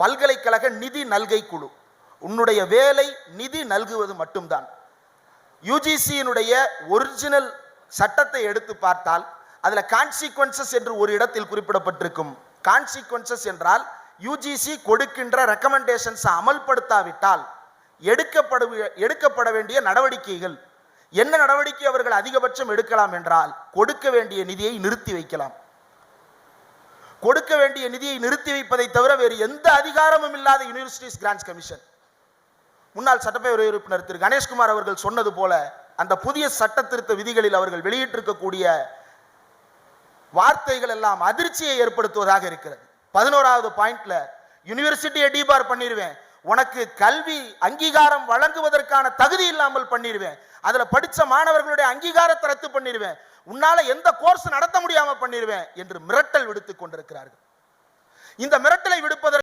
பல்கலைக்கழக நிதி நல்கை குழு. உன்னுடைய வேலை நிதி நல்குவது மட்டும்தான். யுஜிசியினுடைய ஒரிஜினல் சட்டத்தை எடுத்து பார்த்தால் அதில் கான்சிக்வன்சஸ் என்று ஒரு இடத்தில் குறிப்பிடப்பட்டிருக்கும். கான்சிக்வன்சஸ் என்றால் யுஜிசி கொடுக்கின்ற ரெக்கமெண்டேஷன்ஸை அமல்படுத்தாவிட்டால் எடுக்கப்பட எடுக்கப்பட வேண்டிய நடவடிக்கைகள் என்ன நடவடிக்கை அவர்கள் அதிகபட்சம் எடுக்கலாம் என்றால் கொடுக்க வேண்டிய நிதியை நிறுத்தி வைக்கலாம். கொடுக்க வேண்டிய நிதியை நிறுத்தி வைப்பதை தவிர வேறு எந்த அதிகாரமும் இல்லாத யூனிவர்சிட்டிஸ் கிராண்ட்ஸ் கமிஷன் முன்னாள் சட்டப்பேரவை உறுப்பினர் திரு. கணேஷ்குமார் அவர்கள் சொன்னது போல அந்த புதிய சட்ட திருத்த விதிகளில் அவர்கள் வெளியிட்டிருக்கக்கூடிய வார்த்தைகள் எல்லாம் அதிர்ச்சியை ஏற்படுத்துவதாக இருக்கிறது. பதினோராவது பாயிண்ட்ல யூனிவர்சிட்டியை டிபார் பண்ணிடுவேன் உனக்கு கல்வி அங்கீகாரம் வழங்குவதற்கான தகுதி இல்லாமல் பண்ணிடுவேன் அதுல படிச்ச மாணவர்களுடைய அங்கீகாரத்தை ரத்து பண்ணிடுவேன் உன்னால எந்த கோர்ஸ் நடத்த முடியாமல் பண்ணிடுவேன் என்று மிரட்டல் விடுத்துக் கொண்டிருக்கிறார்கள். இந்த மிரட்டலை விடுப்பதற்கு